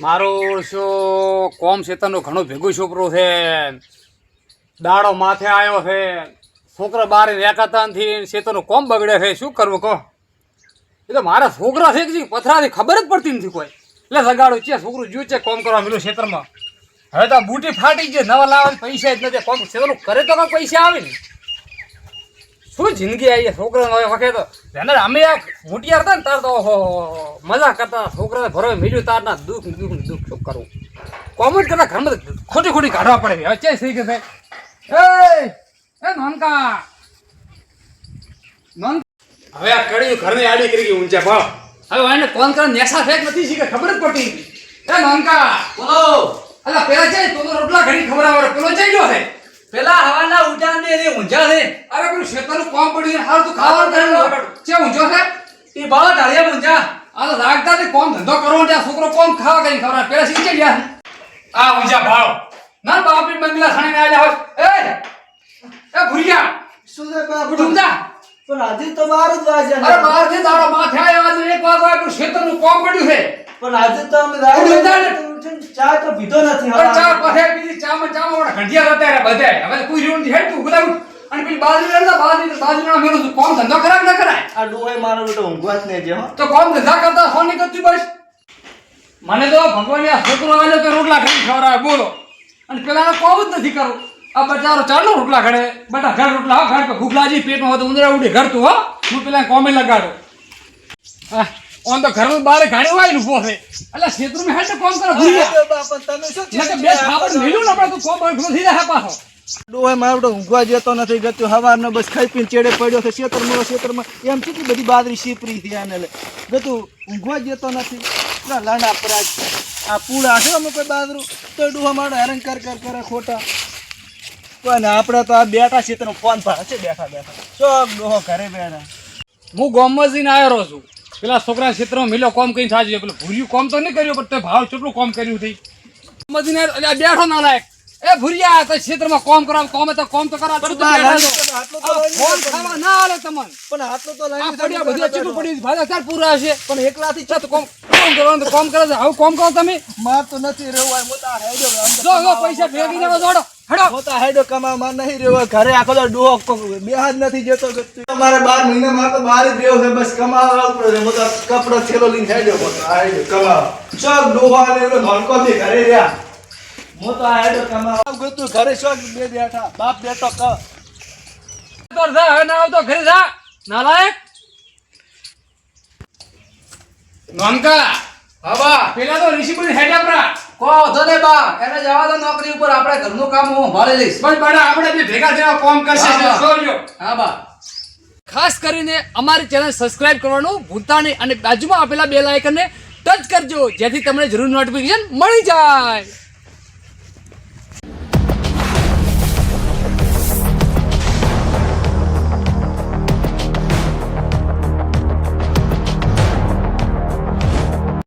મારું શું કોમ શેતરનો ઘણો ભેગું છોકરો છે. દાડો માથે આવ્યો છે. છોકરા બારે રેકાતા નથી શેતરનું કોમ બગડે છે. શું કરવું કહો? એ તો મારા છોકરા છે કે પથરાથી ખબર જ પડતી નથી કોઈ. એટલે સગાડું છે છોકરું જ્યું છે કોમ કરવા મળ્યું ક્ષેત્રમાં હવે તો બુટી ફાટી છે. નવા લાવવાની પૈસા જ નથી. કોમ શેતરનું કરે તો કોઈ પૈસા આવે ને શું જિંદગી આવી છોકરા છોકરાને હવે વખતે તો જેને અમે આ મોટિયાર હતા ને તાર તો ઓહો મજા કરતા છોકરાને ભરવા તાર ના દુઃખ દુઃખ દુઃખ શું કરવું કોમેન્ટ કરતા ઘરમાં ખોટી ખોટી કાઢવા પડે હવે ચે થઈ ગયું ભાઈ એ એ નોનકા. નોન હવે આ કડી ઘરની આડી કરી ગઈ ઊંચા ભાવ હવે એને કોણ કરે? નેસા ફેક નથી શીખે ખબર જ પડતી. એ નોનકા. બોલો. અલા પેલા છે? તો તો રોટલા ઘડી ખબર આવે પેલો જઈ ગયો છે. પેલા હવાના ઉઠા ને એ ઊંઝા છે. અરે પણ શેતાનું કોમ પડ્યું હાલ તું ખાવાનું કરે છે ઊંચો છે? એ બાળા ઢાળિયા ઊંઝા. આ લાગતા રાખતા તે કોમ ધંધો કરવો ને છોકરો કોમ ખાવા કઈ ખબર પેલા શીખી ગયા. આ ઊંઝા ભાવ ના બાપી બંગલા ખાણીને આલ્યા હોય. એ એ ભુરિયા. શું છે પેલા ઉઠ પણ આજે તો બાર જ વાજે અરે બહારથી દાડો માથે આવ્યા આજે એક વાગો આવ્યો શેતાનું કોમ પડ્યું છે. પણ આજે તો અમે ને. ઉઠીને ચા તો પીધો નથી હવે ચા હવે. બીજી બીજી ચામાં ચા માં ઘંટિયા હતા રે બધાય. હવે કોઈ નથી. હેડ તું બધા. અને પેલી બાજુ રહેતા બાજુ બાજુના મેળું છું. કોમ ધંધો ખરાબ ના કરાય. આ ડોહાઈ મારો બેટો ઊંઘવા જ નહીં દે, તો કોમ ધંધા કરતા ફોન કરતી બસ. મને તો ભગવાન આ છોકરો આવ્યો કે રોટલા ખાઈ ખવડાવે બોલો. અને પેલાનો કોમ જ નથી કરું. આ બચારો ચાલો રોટલા ઘડે બટા ઘર રોટલા ઘર ભૂખ લાજી પેટમાં હોય તો ઉંદરા ઉડી ઘર તું હો. હું પેલા કોમે લગાડો. હા, ઓન તો ઘરમાં બારે ગાડી વાય ને ઊભો છે. એટલે મે હેડ કોમ કરો બાપ, તમે શું કે બે થાપડ મેલું ને આપણે તો કોમ અડધું થઈ જાય પાછો. મારો ઊંઘવા જતો નથી ગત્યો હવારનો બસ ખાઈ પીને ચેડે પડ્યો છે ખેતરમાં ખેતરમાં એમ કેટલી બધી બાદરી શીપરી થી આને લે. ગતું ઊંઘવા જતો નથી. ના લાંડા પરાજ આ પૂળા છે અમુક બાદરું તો ડોહા મારો હેરાન કર કર કરે ખોટા. પણ આપણે તો આ બેઠા ખેતરનો ફોન પર છે બેઠા બેઠા. ચોક ડોહો ઘરે બેઠા. હું ગામમાં જઈને આવ્યો છું. પેલા છોકરા ક્ષેત્રમાં મિલો કોમ કઈ થાય પેલું ભૂર્યું કોમ તો નહીં કર્યું પણ તે ભાવ કેટલું કોમ કર્યું થઈ આ બેઠો ના લાયક એ ભૂરિયા તો ક્ષેત્રમાં કોમ કરાવ કોમે તો કોમ તો કરાવ. પણ ફોન ખાવા ના આલે તમને. પણ આટલું તો આ પડ્યા બધું ચીટું પડી ભાડા ચાર પૂરા હશે પણ એકલાથી છત કોમ કોમ કરવાનું કોમ કરે છે. આવું કોમ કરો તમે? માર તો નથી રહેવું મોટા હેડો જો જો પૈસા ભેગી દેવા જોડો હેડો. મોટા હેડો કમાવા નહીં રહ્યો ઘરે આખો તો ડોહો કો- બેહાજ નથી જતો તમારે બાર મહિના માં તો બાર જ રહ્યો છે બસ કમાવા આવતો છે. મોટા કપડો થેલો લઈને હેડો મોટો હેડો કમાવા સબ ડોહો અને એનો ધોલકો થી ઘરે રહ્યા. મોટા હેડો કમાવા ગતું ઘરે શોખ બે બેઠા. બાપ બેટો ક. તો જા હવે ના આવતો ઘરે જા. નાલાયક. નોનકા હવા પેલા તો ઋષિપુરી હેડા પરા. કો વધો ને બા. એને જવા દો નોકરી ઉપર. આપણે ઘરનું કામ હું સંભાળી લઈશ. પણ બડા આપણે બી ભેગા થયા કોમ કરશે. જોજો હા બા. ખાસ કરીને અમારી ચેનલ સબસ્ક્રાઇબ કરવાનું ભૂલતા નહીં અને બાજુમાં આપેલા બે લાઇકનને ટચ કરજો જેથી તમને જરૂર નોટિફિકેશન મળી જાય.